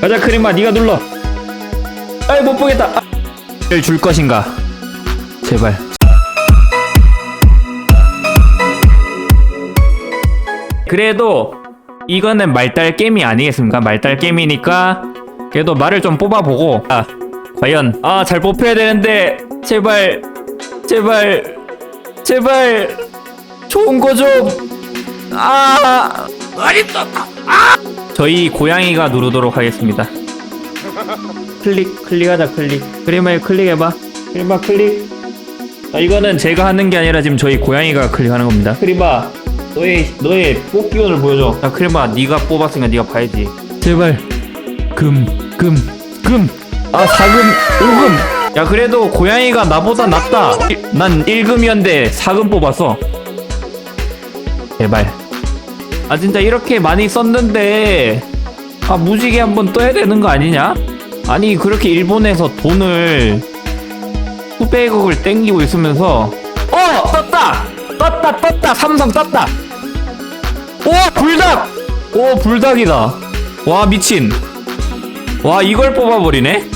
가자 크림아 네가 눌러. 아이 못 보겠다. 아. 줄 것인가? 제발. 그래도 이거는 말달 게임이 아니겠습니까? 말달 게임이니까 그래도 말을 좀 뽑아보고. 아 과연. 아 잘 뽑혀야 되는데 제발 제발 제발 좋은 거좀아 어딨어 아 저희 고양이가 누르도록 하겠습니다. 클릭 클릭하자 클릭. 그림을 클릭해봐. 그림아 클릭. 아 이거는 제가 하는 게 아니라 지금 저희 고양이가 클릭하는 겁니다. 크리바 너의 너의 뽑기 운을 보여줘. 야 크리바 네가 뽑았으니까 네가 봐야지. 제발. 금 금 금 아 4금 5금. 야 그래도 고양이가 나보다 낫다. 일- 난 1금이었는데 4금 뽑았어. 제발 아 진짜 이렇게 많이 썼는데 아 무지개 한번 떠야 되는 거 아니냐? 아니 그렇게 일본에서 돈을 수백억을 땡기고 있으면서 어 떴다! 떴다 떴다! 삼성 떴다! 오 불닭! 오 불닭이다. 와 미친. 와 이걸 뽑아버리네?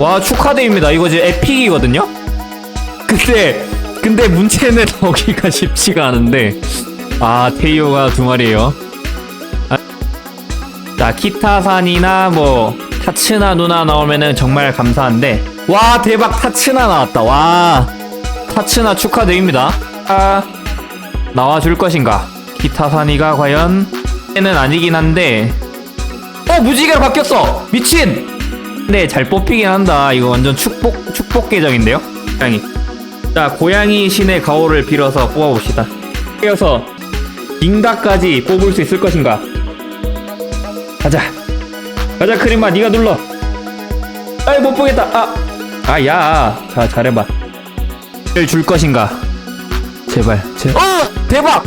와 축하드립니다. 이거 이제 에픽이거든요? 근데 근데 문제는 나오기가 쉽지가 않은데 아 테이오가 두 마리예요? 아, 자 키타산이나 뭐 타츠나 누나 나오면은 정말 감사한데 와 대박 타츠나 나왔다. 와 타츠나 축하드립니다. 아 나와줄 것인가? 키타산이가 과연 는 아니긴 한데 어 무지개로 바뀌었어. 미친! 네잘 뽑히긴 한다. 이거 완전 축복 축복 계정인데요? 고양이. 자 고양이 신의 가오를 빌어서 뽑아봅시다. 이어서 빙다까지 뽑을 수 있을 것인가? 가자. 가자 크림아. 네가 눌러. 아이 못 보겠다. 아. 아야 자 잘해봐. 줄 것인가? 제발. 제 어! 대박!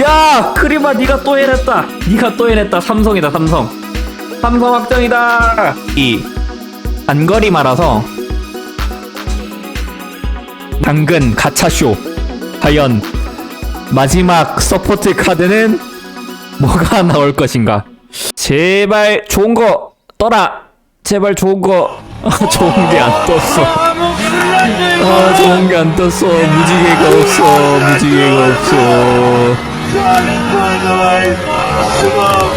야 크림아 네가 또 해냈다. 네가 또 해냈다. 삼성이다 삼성. 삼성 확정이다. 이. 단거리 말아서. 당근 가차쇼. 과연 마지막 서포트 카드는 뭐가 나올 것인가? 제발 좋은 거 떠라. 제발 좋은 거. 아, 좋은 게 안 떴어. 아 좋은 게 안 떴어. 무지개가 없어. 무지개가 없어